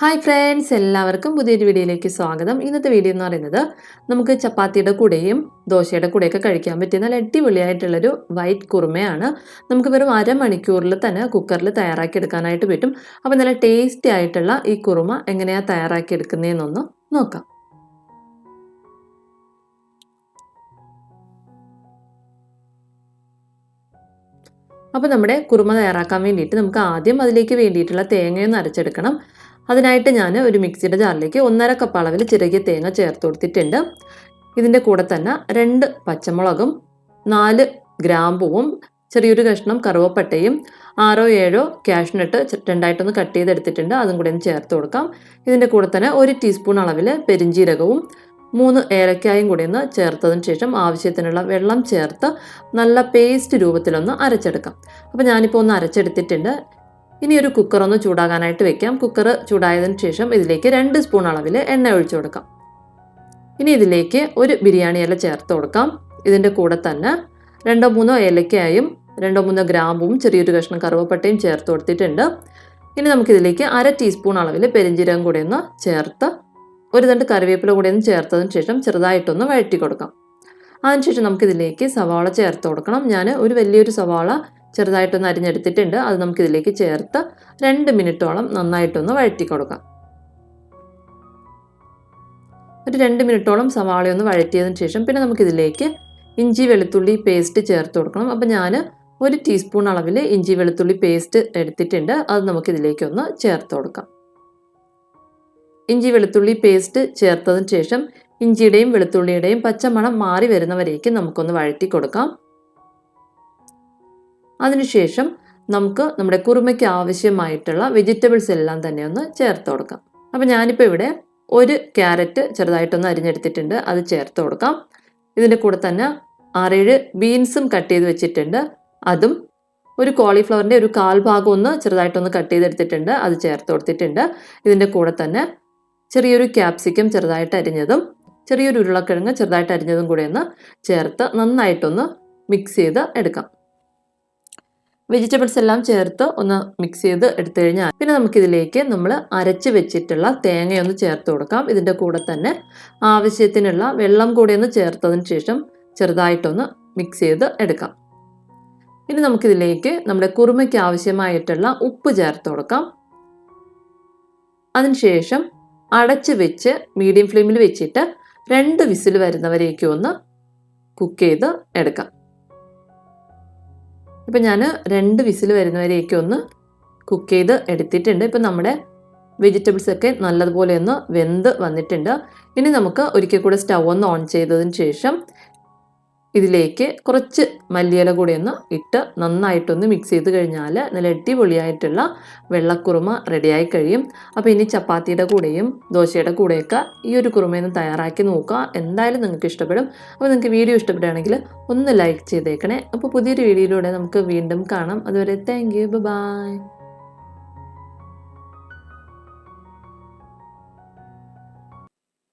Hi friends എല്ലാവർക്കും പുതിയൊരു വീഡിയോയിലേക്ക് സ്വാഗതം. ഇന്നത്തെ വീഡിയോ എന്ന് പറയുന്നത് നമുക്ക് ചപ്പാത്തിയുടെ കൂടെയും ദോശയുടെ കൂടെയൊക്കെ കഴിക്കാൻ പറ്റിയ നല്ല അടിപൊളിയായിട്ടുള്ളൊരു വൈറ്റ് കുറുമയാണ്. നമുക്ക് വെറും അരമണിക്കൂറിൽ തന്നെ കുക്കറിൽ തയ്യാറാക്കി എടുക്കാനായിട്ട് പറ്റും. അപ്പോൾ നല്ല ടേസ്റ്റി ആയിട്ടുള്ള ഈ കുറുമ എങ്ങനെയാണ് തയ്യാറാക്കി എടുക്കുന്നതെന്നൊന്ന് നോക്കാം. അപ്പോൾ നമ്മുടെ കുറുമ തയ്യാറാക്കാൻ വേണ്ടിയിട്ട് നമുക്ക് ആദ്യം അതിലേക്ക് വേണ്ടിയിട്ടുള്ള തേങ്ങയൊന്ന് അരച്ചെടുക്കണം. അതിനായിട്ട് ഞാൻ ഒരു മിക്സിയുടെ ജാറിലേക്ക് ഒന്നര കപ്പ് അളവിൽ ചിരകിയ തേങ്ങ ചേർത്ത് കൊടുത്തിട്ടുണ്ട്. ഇതിന്റെ കൂടെ തന്നെ രണ്ട് പച്ചമുളകും നാല് ഗ്രാമ്പുവും ചെറിയൊരു കഷ്ണം കറുവപ്പട്ടയും ആറോ ഏഴോ കാഷ്നട്ട് രണ്ടായിട്ടൊന്ന് കട്ട് ചെയ്തെടുത്തിട്ടുണ്ട്. അതും കൂടെ ഒന്ന് ചേർത്ത് കൊടുക്കാം. ഇതിന്റെ കൂടെ തന്നെ ഒരു ടീസ്പൂൺ അളവിൽ പെരിഞ്ചീരകവും മൂന്ന് ഏലക്കായും കൂടി ഒന്ന് ചേർത്തതിന് ശേഷം ആവശ്യത്തിനുള്ള വെള്ളം ചേർത്ത് നല്ല പേസ്റ്റ് രൂപത്തിലൊന്ന് അരച്ചെടുക്കാം. അപ്പോൾ ഞാനിപ്പോൾ ഒന്ന് അരച്ചെടുത്തിട്ടുണ്ട്. ഇനി ഒരു കുക്കർ ഒന്ന് ചൂടാകാനായിട്ട് വെക്കാം. കുക്കർ ചൂടായതിനു ശേഷം ഇതിലേക്ക് രണ്ട് സ്പൂൺ അളവിൽ എണ്ണ ഒഴിച്ചു കൊടുക്കാം. ഇനി ഇതിലേക്ക് ഒരു ബിരിയാണി ഇല ചേർത്ത് കൊടുക്കാം. ഇതിന്റെ കൂടെ തന്നെ രണ്ടോ മൂന്നോ ഏലക്കായും രണ്ടോ മൂന്നോ ഗ്രാമ്പും ചെറിയൊരു കഷ്ണം കറുവപ്പട്ടയും ചേർത്ത് കൊടുത്തിട്ടുണ്ട്. ഇനി നമുക്കിതിലേക്ക് അര ടീസ്പൂൺ അളവിൽ പെരിഞ്ചീരകം കൂടി ഒന്ന് ചേർത്ത് ഒരു രണ്ട് കറിവേപ്പില കൂടി ഒന്ന് ചേർത്തതിന് ശേഷം ചെറുതായിട്ടൊന്ന് വഴറ്റി കൊടുക്കാം. അതിനുശേഷം നമുക്കിതിലേക്ക് സവാള ചേർത്ത് കൊടുക്കണം. ഞാൻ ഒരു വലിയൊരു സവാള ചെറുതായിട്ടൊന്ന് അരിഞ്ഞെടുത്തിട്ടുണ്ട്. അത് നമുക്കിതിലേക്ക് ചേർത്ത് രണ്ട് മിനിറ്റോളം നന്നായിട്ടൊന്ന് വഴറ്റി കൊടുക്കാം ഒരു രണ്ട് മിനിറ്റോളം സവാളയൊന്ന് വഴറ്റിയതിന് ശേഷം പിന്നെ നമുക്കിതിലേക്ക് ഇഞ്ചി വെളുത്തുള്ളി പേസ്റ്റ് ചേർത്ത് കൊടുക്കണം. അപ്പോൾ ഞാൻ ഒരു ടീസ്പൂൺ അളവിൽ ഇഞ്ചി വെളുത്തുള്ളി പേസ്റ്റ് എടുത്തിട്ടുണ്ട്. അത് നമുക്കിതിലേക്കൊന്ന് ചേർത്ത് കൊടുക്കാം. ഇഞ്ചി വെളുത്തുള്ളി പേസ്റ്റ് ചേർത്തതിന് ശേഷം ഇഞ്ചിയുടെയും വെളുത്തുള്ളിയുടെയും പച്ചമണം മാറി വരുന്നവരേക്ക് നമുക്കൊന്ന് വഴറ്റി കൊടുക്കാം അതിനുശേഷം നമുക്ക് നമ്മുടെ കുറുമയ്ക്ക് ആവശ്യമായിട്ടുള്ള വെജിറ്റബിൾസ് എല്ലാം തന്നെ ഒന്ന് ചേർത്ത് കൊടുക്കാം. അപ്പോൾ ഞാനിപ്പോൾ ഇവിടെ ഒരു ക്യാരറ്റ് ചെറുതായിട്ടൊന്ന് അരിഞ്ഞെടുത്തിട്ടുണ്ട് അത് ചേർത്ത് കൊടുക്കാം. ഇതിന്റെ കൂടെ തന്നെ ആറേഴ് ബീൻസും കട്ട് ചെയ്ത് വെച്ചിട്ടുണ്ട്. അതും ഒരു കോളിഫ്ലവറിന്റെ ഒരു കാൽ ഭാഗം ഒന്ന് ചെറുതായിട്ടൊന്ന് കട്ട് ചെയ്തെടുത്തിട്ടുണ്ട് അത് ചേർത്ത് കൊടുത്തിട്ടുണ്ട്. ഇതിന്റെ കൂടെ തന്നെ ചെറിയൊരു ക്യാപ്സിക്കം ചെറുതായിട്ട് അരിഞ്ഞതും ചെറിയൊരു ഉരുളക്കിഴങ്ങ് ചെറുതായിട്ട് അരിഞ്ഞതും കൂടെ ഒന്ന് ചേർത്ത് നന്നായിട്ടൊന്ന് മിക്സ് ചെയ്ത് എടുക്കാം. വെജിറ്റബിൾസ് എല്ലാം ചേർത്ത് ഒന്ന് മിക്സ് ചെയ്ത് എടുത്തു കഴിഞ്ഞാൽ പിന്നെ നമുക്കിതിലേക്ക് നമ്മൾ അരച്ച് വെച്ചിട്ടുള്ള തേങ്ങയൊന്ന് ചേർത്ത് കൊടുക്കാം. ഇതിന്റെ കൂടെ തന്നെ ആവശ്യത്തിനുള്ള വെള്ളം കൂടി ഒന്ന് ചേർത്തതിന് ശേഷം ചെറുതായിട്ടൊന്ന് മിക്സ് ചെയ്ത് എടുക്കാം. ഇനി നമുക്കിതിലേക്ക് നമ്മുടെ കുറുമയ്ക്ക് ആവശ്യമായിട്ടുള്ള ഉപ്പ് ചേർത്ത് കൊടുക്കാം. അതിനുശേഷം അടച്ച് വെച്ച് മീഡിയം ഫ്ലെയിമിൽ വെച്ചിട്ട് രണ്ട് വിസിൽ വരുന്നവരേക്കും ഒന്ന് കുക്ക് ചെയ്ത് എടുക്കാം. ഇപ്പം ഞാൻ രണ്ട് വിസിൽ വരുന്നവരെയൊക്കെ ഒന്ന് കുക്ക് ചെയ്ത് എടുത്തിട്ടുണ്ട്. ഇപ്പം നമ്മുടെ വെജിറ്റബിൾസ് ഒക്കെ നല്ലതുപോലെ ഒന്ന് വെന്ത് വന്നിട്ടുണ്ട്. ഇനി നമുക്ക് ഒരിക്കൽ കൂടെ സ്റ്റൗ ഒന്ന് ഓൺ ചെയ്തതിന് ശേഷം ഇതിലേക്ക് കുറച്ച് മല്ലിയില കൂടി ഒന്ന് ഇട്ട് നന്നായിട്ടൊന്ന് മിക്സ് ചെയ്ത് കഴിഞ്ഞാൽ നല്ല അടിപൊളിയായിട്ടുള്ള വെള്ളക്കുറുമ റെഡിയായി കഴിയും. അപ്പോൾ ഇനി ചപ്പാത്തിയുടെ കൂടെയും ദോശയുടെ കൂടെയൊക്കെ ഈ ഒരു കുറുമയൊന്ന് തയ്യാറാക്കി നോക്കുക. എന്തായാലും നിങ്ങൾക്ക് ഇഷ്ടപ്പെടും. അപ്പോൾ നിങ്ങൾക്ക് വീഡിയോ ഇഷ്ടപ്പെടുകയാണെങ്കിൽ ഒന്ന് ലൈക്ക് ചെയ്തേക്കണേ. അപ്പോൾ പുതിയൊരു വീഡിയോയിലൂടെ നമുക്ക് വീണ്ടും കാണാം. അതുവരെ താങ്ക് യു ബൈ